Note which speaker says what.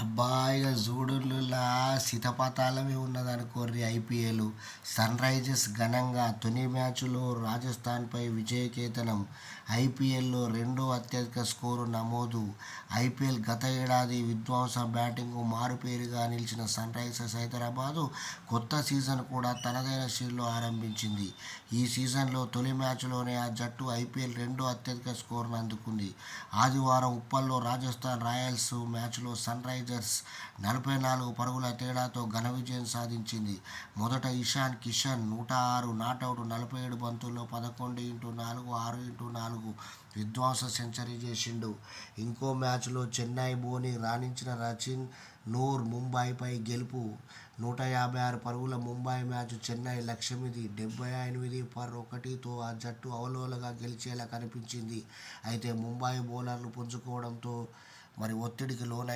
Speaker 1: అబ్బాయిగా చూడు శితపతాలమే ఉన్నదనుకోర్రి ఐపీఎల్. సన్ రైజర్స్ ఘనంగా తొలి మ్యాచ్లో రాజస్థాన్పై విజయకేతనం. ఐపీఎల్లో రెండో అత్యధిక స్కోరు నమోదు. ఐపీఎల్ గత ఏడాది విధ్వంస బ్యాటింగ్కు మారుపేరుగా నిలిచిన సన్ రైజర్స్ హైదరాబాదు కొత్త సీజన్ కూడా తనదైన శైలిలో ఆరంభించింది. ఈ సీజన్లో తొలి మ్యాచ్లోనే ఆ జట్టు ఐపీఎల్ రెండో అత్యధిక స్కోరును అందుకుంది. ఆదివారం ఉప్పల్లో రాజస్థాన్ రాయల్స్ మ్యాచ్లో సన్ రైజర్స్ నలభై నాలుగు పరుగుల తేడాతో ఘన విజయం సాధించింది. మొదట ఇషాన్ కిషన్ నూట ఆరు నాటౌట్ నలభై ఏడు బంతుల్లో పదకొండు ఇంటూ నాలుగు ఆరు ఇంటూ నాలుగు విధ్వంస సెంచరీ చేసిండు. ఇంకో మ్యాచ్లో చెన్నై బోని రాణించిన రచిన్ నూర్ ముంబైపై గెలుపు. నూట యాభై ఆరు పరుగుల ముంబై మ్యాచ్ చెన్నై లక్ష్యమిది. డెబ్బై ఎనిమిది పర్ ఒకటితో ఆ జట్టు అవలోలగా గెలిచేలా కనిపించింది. అయితే ముంబై బౌలర్లు పుంజుకోవడంతో మరి ఒత్తిడికి లోనై